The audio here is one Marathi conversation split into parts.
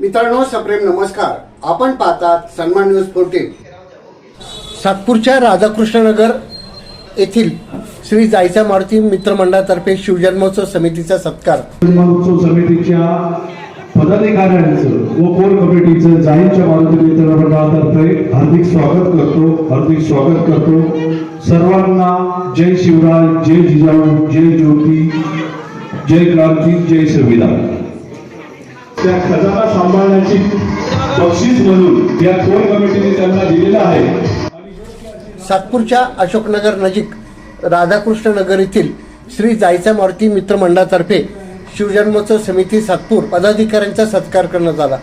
मित्रांनो सप्रेम नमस्कार. आपण पाहतात सन्मान न्यूज फोर्टीन सातपूरच्या राधाकृष्णनगर येथील श्री जायचा मारुती मित्रमंडळातर्फे शिवजन्मोत्सव समितीचा सत्कार. जन्मोत्सव समितीच्या पदाधिकाऱ्यांचं व कोर कमिटीचं जाहीरच्या मारुती मित्र मंडळातर्फे हार्दिक स्वागत करतो हार्दिक स्वागत करतो. सर्वांना जय शिवराय जय जिजाऊ जय ज्योती जय क्रांती जय संविधान. त्या खजाना सांभाळण्याची बक्षीस म्हणून या कोर कमिटीने त्यांना दिलेलं आहे. सातपूरच्या अशोकनगर नजीक राधाकृष्ण नगर येथील श्री जायचा मारुती मित्रमंडळातर्फे शिवजन्मोत्सव समिती सातपूर पदाधिकाऱ्यांचा सत्कार करण्यात आला.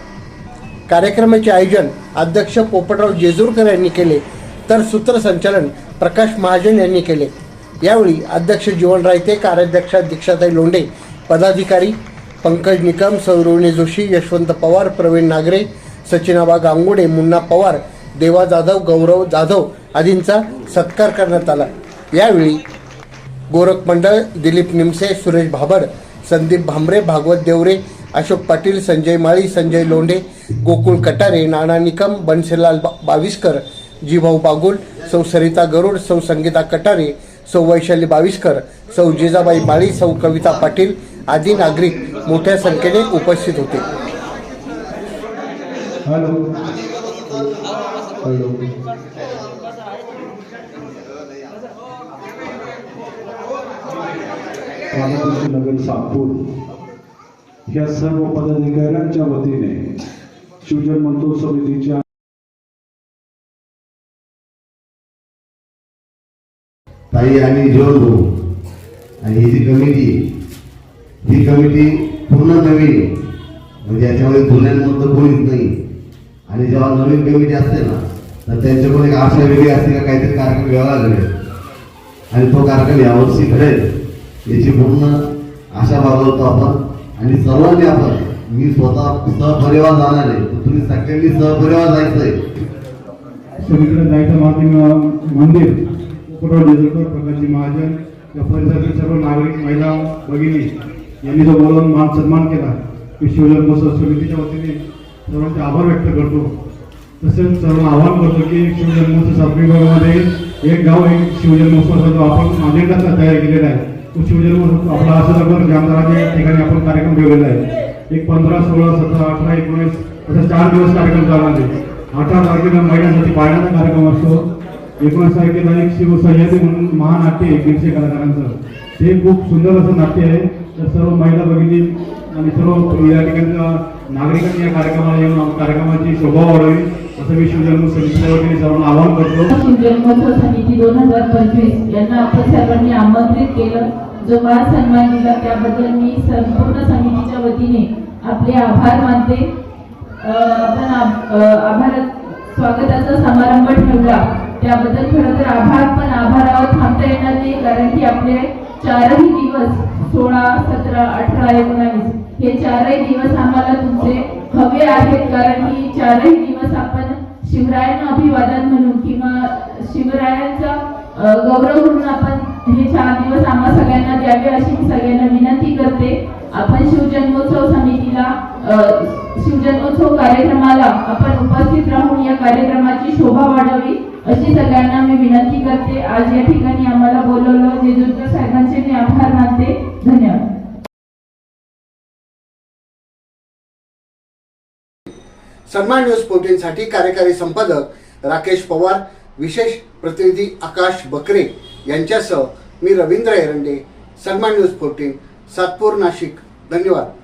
कार्यक्रमाचे आयोजन अध्यक्ष पोपटराव जेजूरकर यांनी केले तर सूत्रसंचालन प्रकाश महाजन यांनी केले. यावेळी अध्यक्ष जीवन रायते कार्याध्यक्षा दीक्षाताई लोंढे पदाधिकारी पंकज निकम सौरवणी जोशी यशवंत पवार प्रवीण नागरे सचिनाबा गांगुडे मुन्ना पवार देवा जाधव गौरव जाधव आदींचा सत्कार करण्यात आला. यावेळी गोरख मंडळ दिलीप निमसे सुरेश भाबड संदीप भांबरे भागवत देवरे अशोक पाटील संजय माळी संजय लोंढे गोकुळ कटारे नाना निकम बनसेलाल बा- बाविस्कर जीभाऊ बागुल सौ सरिता गरुड सौ संगीता कटारे सौ वैशाली बाविस्कर सौ जिजाबाई माळी सौ कविता पाटील आदी नागरिक मोठ्या संख्येने उपस्थित होते. हॅलो. हॅलो. नगर सातपूर. या सर्व पदाधिकाऱ्यांच्या वतीने शिवजन्मोत्सव समितीच्या ताई आणि भाऊ आणि ही जी कमिटी ही कमिटी पूर्ण नवीन म्हणजे याच्यामध्ये जुन्यांमधलं कोणीच नाही. आणि जेव्हा नवीन कमिटी असते ना तर त्यांच्याकडून एक आशा वेगळी असते का काहीतरी कार्यक्रम घ्यावा लागेल. आणि तो कार्यक्रम यावर्षी घडेल याची पूर्ण आशा बाळगतो आपण. आणि सर्वांनी आपण मी स्वतः सहपरिवार जाणार आहे तुम्ही सगळ्यांनी सहपरिवार जायचं आहे सगळीकडे जायचं मारुती मंदिर उपराव जेजुरकर प्रकाशजी महाजन या परिसरातील सर्व नागरिक महिला भगिनी यांनी जो मला मान सन्मान केला मी शिवजन्मोत्सव समितीच्या वतीने सर्वांचे आभार व्यक्त करतो. तसेच सर्व आवाहन करतो की शिवजन्मोत्सव सातवी विभागामध्ये एक गाव एक शिवजन्मोत्सवाचा जो आपण अजेंडा तयार केलेला आहे तो शिवजन्मोत्सव आपला आसनगर जामदाराच्या ठिकाणी आपण कार्यक्रम ठेवलेला आहे. एक पंधरा सोळा सतरा अठरा एकोणीस असा चार दिवस कार्यक्रम चालणार आहे. अठरा तारखेला महिलांसाठी पाळण्याचा कार्यक्रम असतो. एकोणीस तारखेला एक शिवसह्याद्री म्हणून महानाट्य आहे दीडशे कलाकारांचं ते खूप सुंदर असं नाट्य आहे. तर सर्व महिला भगिनी आणि सर्व या ठिकाणच्या नागरिकांनी या कार्यक्रमाला येऊन कार्यक्रमाची शोभा वाढावी असं मी शिवजन्म समितीच्या वतीने सर्वांना आवाहन करतो. जन्मोत्सव समिती दोन हजार पंचवीस यांना आपण सर्वांनी आमंत्रित केलं. जो मान सन्मान दिला त्याबद्दल मी संपूर्ण समितीच्या वतीने आपले आभार मानते. आपण आभार स्वागताचा समारंभ ठेवला. त्याबद्दल खरं तर आभार पण आभारावर थांबता येणार नाही कारण की आपले चारही दिवस सोळा सतरा अठरा एकोणावीस हे चारही दिवस आम्हाला तुमचे हवे आहेत कारण की चारही दिवस आपण शिवरायांना अभिवादन म्हणून किंवा शिवरायांचा गौरव म्हणून आपण हे चार दिवस आम्हा सगळ्यांना द्यावे अशी मी सगळ्यांना विनंती करते. आपण शिवजन्मोत्सव समितीला शिवजन्मोत्सव कार्यक्रमाला आपण उपस्थित राहून या कार्यक्रमाची शोभा वाढावी अशी सगळ्यांना मी विनंती करते. आज या ठिकाणी आम्हाला बोलवलं जेजुरकर साहेबांचे मी आभार मानते. धन्यवाद. सन्मान न्यूज फोर्टीनसाठी कार्यकारी संपादक राकेश पवार विशेष प्रतिनिधी आकाश बकरे यांच्यासह मी रवींद्र एरंडे सन्मान न्यूज फोर्टीन सातपूर नाशिक. धन्यवाद.